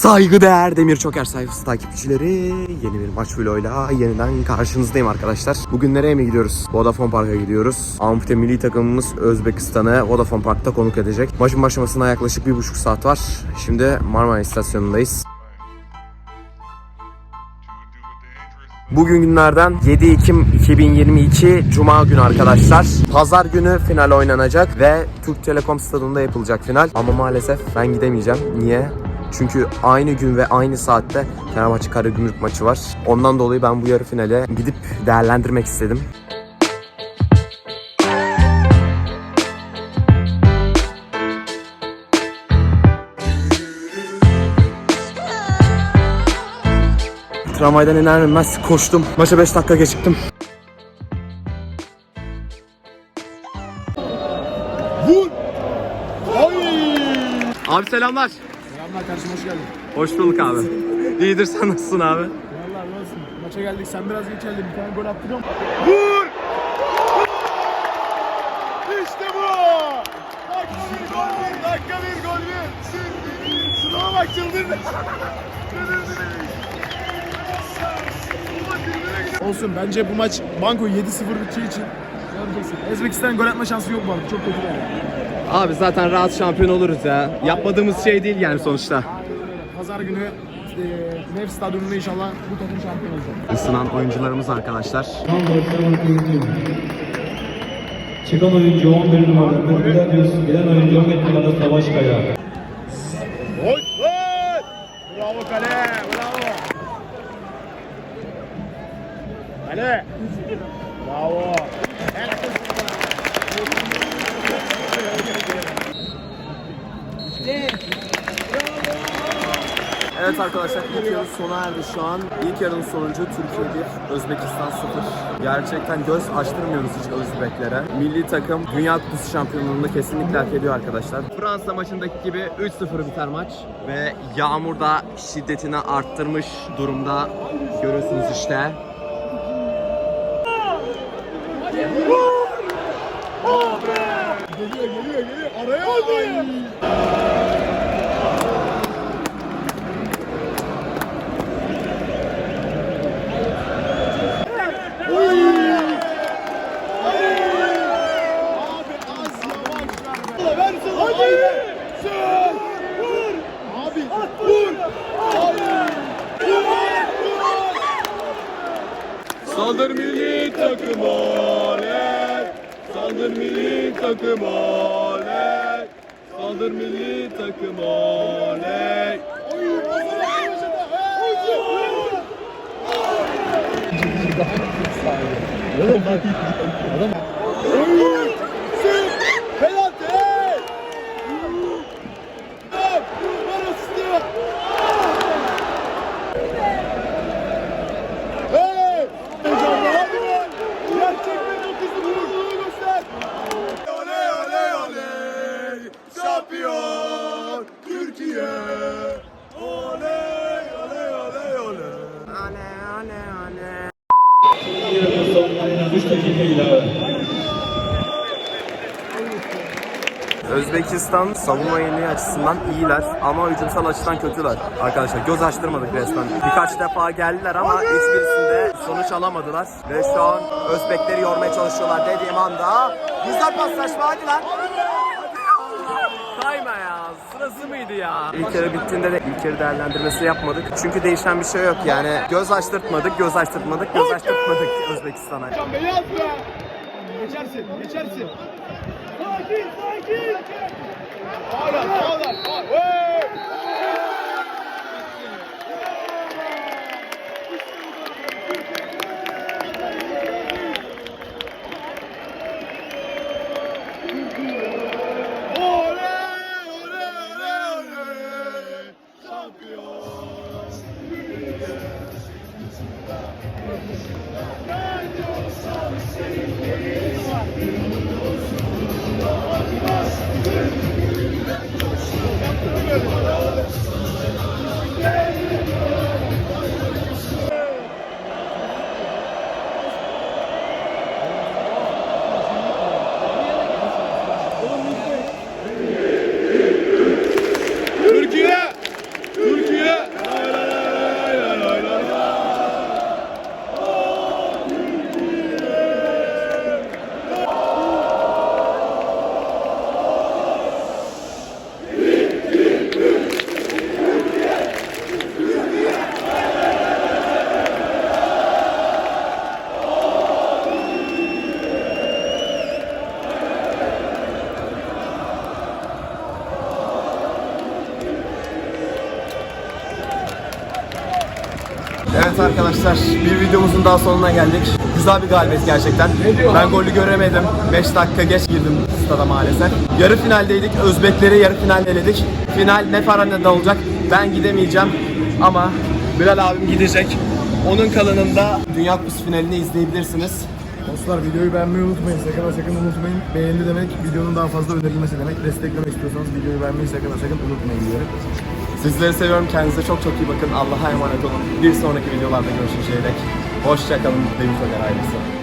Saygıdeğer Demir Çoker sayfası takipçileri yeni bir maç vloguyla yeniden karşınızdayım arkadaşlar. Bugün nereye mi gidiyoruz? Vodafone Park'a gidiyoruz. Amfite milli takımımız Özbekistan'ı Vodafone Park'ta konuk edecek. Maçın başlamasına yaklaşık bir buçuk saat var. Şimdi Marmara İstasyonu'ndayız. Bugün günlerden 7 Ekim 2022 Cuma günü arkadaşlar. Pazar günü final oynanacak ve Türk Telekom Stadı'nda yapılacak final. Ama maalesef ben gidemeyeceğim. Niye? Çünkü aynı gün ve aynı saatte Fenerbahçe Karagümrük maçı var. Ondan dolayı ben bu yarı finale gidip değerlendirmek istedim. Tramvaydan iner inmez koştum. Maça 5 dakika geciktim. Abi selamlar. Selamlar kardeşim hoş geldin. Hoş bulduk abi. İyidir sen nasılsın abi? Vallahi nasılsın? Maça geldik sen biraz geç geldin bir tane gol attırıyorum. Vur! İşte bu! Dakika bir gol bir, dakika bir gol bir. Şuna bak çıldırdı. Olsun bence bu maç banko 7-0 biteceği için göreceksin. Özbekistan gol atma şansı yok bu arada çok kötü yani. Abi zaten rahat şampiyon oluruz ya. Yapmadığımız şey değil yani sonuçta. Pazar günü e, Nef Stadyumunda inşallah bu takım şampiyon olacak. Isınan oyuncularımız arkadaşlar. Çıkan oyuncu 11 numara Mehmet Gelen oyuncu 11 numara Savaş Kaya. Gol! Gol! Bravo kale! Bravo! Kale! Bravo! Evet arkadaşlar ilk yarı sona erdi şu an. İlk yarının sonucu Türkiye 1, Özbekistan 0. Gerçekten göz açtırmıyoruz hiç Özbeklere. Milli takım Dünya Kupası şampiyonluğunu kesinlikle hak ediyor arkadaşlar. Fransa maçındaki gibi 3-0 biter maç. Ve yağmur da şiddetini arttırmış durumda. Görüyorsunuz işte. Geliyor geliyor geliyor. Araya aldı. Abi az yavaş ver. Ver sana. Hadi. Sür. Vur. Abi vur. Hayır. Saldır milli takım oley. Saldır milli takım oley. Saldır milli takım oley. Oy, Hasan başladı. Hey! Oy! Sür! Penaltı! Hey! Stop! Var asistı! Hey! Heyecanlı, hadi be! Gerçek bir dokuzlu vuruşunu göster! Oley oley oley! Şampiyon Türkiye! Oley oley oley oley! Yarının sonuna 3 dakika ilave. Özbekistan savunma yeniği açısından iyiler ama hücumsal açıdan kötüler. Arkadaşlar göz açtırmadık resmen. Birkaç defa geldiler ama hiçbirisinde sonuç alamadılar. Ve şu an Özbekleri yormaya çalışıyorlar dediğim anda. Güzel paslaşma hadi lan. Sırası mıydı ya? İlk yarı bittiğinde de ilk yarı değerlendirmesi yapmadık. Çünkü değişen bir şey yok yani. Göz açtırtmadık, göz açtırtmadık, göz açtırtmadık Özbekistan'a. Beyaz be! Geçersin, geçersin. Sakin, sakin! Ağlar, ağlar, ağlar. Thank you. Evet arkadaşlar bir videomuzun daha sonuna geldik. Güzel bir galibiyet gerçekten. Ben golü göremedim. 5 dakika geç girdim stada maalesef. Yarı finaldeydik. Özbekleri yarı final eledik. Final ne Farana'da olacak. Ben gidemeyeceğim ama Bilal abim gidecek. Onun kalanında Dünya Kupası finalini izleyebilirsiniz. Dostlar videoyu beğenmeyi unutmayın. Sakın sakın unutmayın. Beğendi demek videonun daha fazla önerilmesi demek. Desteklemek istiyorsanız videoyu beğenmeyi sakın sakın unutmayın diyorum. Sizleri seviyorum. Kendinize çok çok iyi bakın. Allah'a emanet olun. Bir sonraki videolarda görüşünceye dek. Hoşçakalın. Mutlu ailesi.